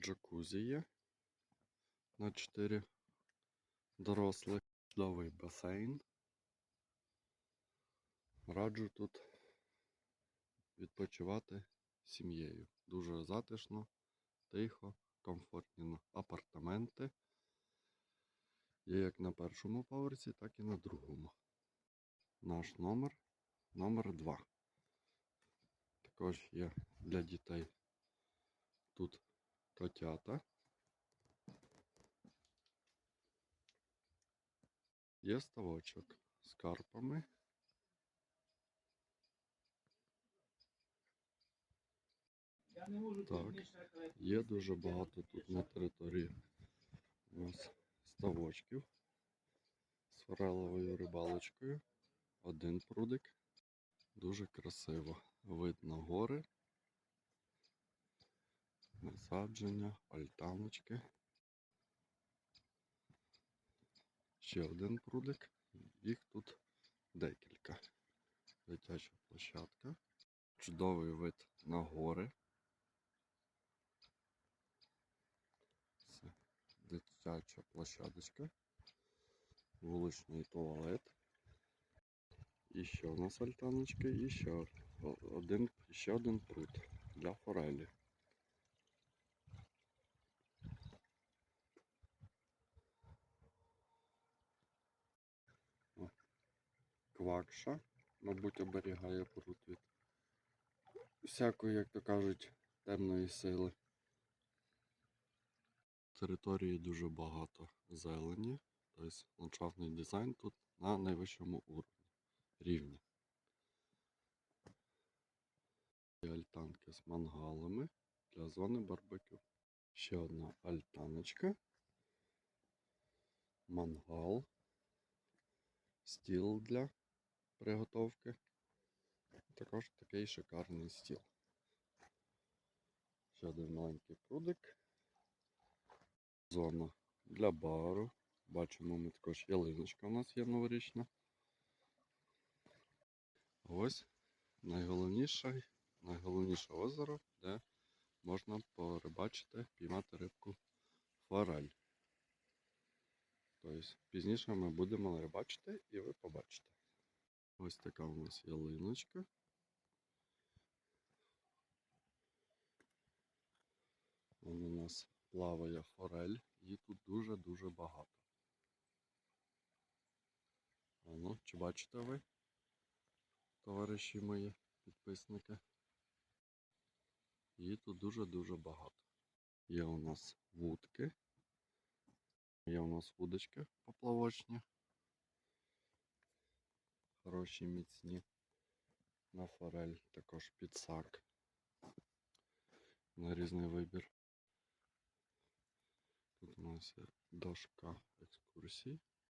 джакузі є на 4 дорослих. Чудовий басейн. Раджу тут відпочивати сім'єю. Дуже затишно, тихо, комфортні апартаменти. Є як на першому поверсі, так і на другому. Наш номер номер 2. Також є для дітей тут котята. Є ставочок з карпами. Так, є дуже багато тут на території у нас ставочків з фореловою рибалочкою. Один прудик. Дуже красиво. Видно гори, насадження, альтаночки. Ще один прудик. Їх тут декілька. Дитяча площадка. Чудовий вид на гори. Це дитяча площадочка. Вуличний туалет. І ще у нас альтаночка, і ще один, ще один пруд для форелі. Квакша, мабуть, оберігає пруд від всякої, як то кажуть, темної сили. Території дуже багато зелені, тобто ландшафтний дизайн тут на найвищому уровні, рівні. Альтанки з мангалами для зони барбекю. Ще одна альтаночка. Мангал. Стіл для приготовки. Також такий шикарний стіл. Ще один маленький прудик. Зона для бару. Бачимо, ми також ялиночка у нас є новорічна. Ось найголовніше, найголовніше озеро, де можна порибачити, піймати рибку форель. Тобто пізніше ми будемо рибачити і ви побачите. Ось така у нас ялиночка. Вон у нас плаває форель, її тут дуже-дуже багато. А ну, чи бачите ви, товариші мої підписники? Її тут дуже-дуже багато. Є у нас вудки, є у нас вудочки поплавочні. Хороші, міцні. На форель також підсак. На різний вибір. Тут у нас є дошка екскурсій.